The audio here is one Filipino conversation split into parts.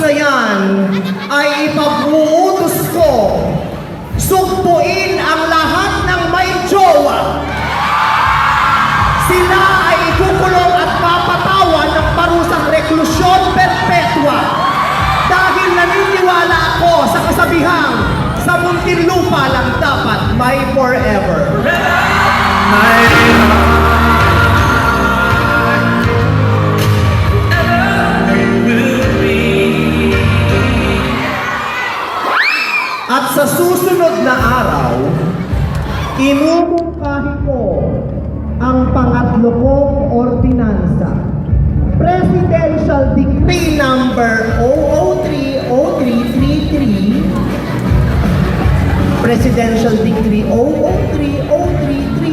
na yan ay ipag-uutos ko sugpuin ang lahat ng may jowa. Sila ay ikukulong at papatawan ng parusang reklusyon perpetua dahil naniniwala ako sa kasabihang sa Muntinlupa lang dapat may forever. At sa susunod na araw, imumungkahi ko ang pangatlo kong ordinansa. Presidential Decree Number 0030333 Presidential Decree 0030333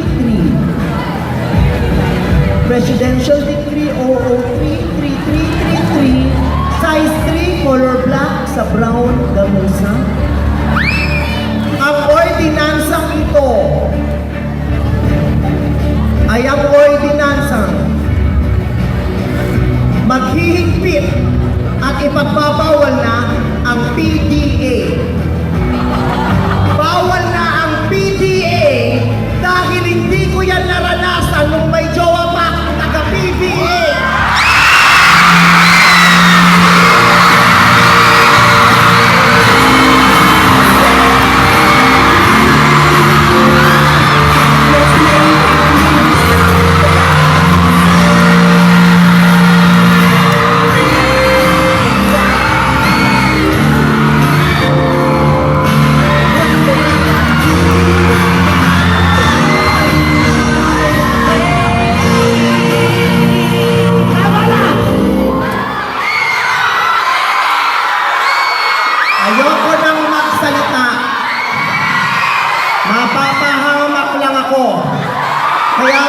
ay ang ordinansang maghihigpit at ipagbabawal na ang PDA. 감사합니다.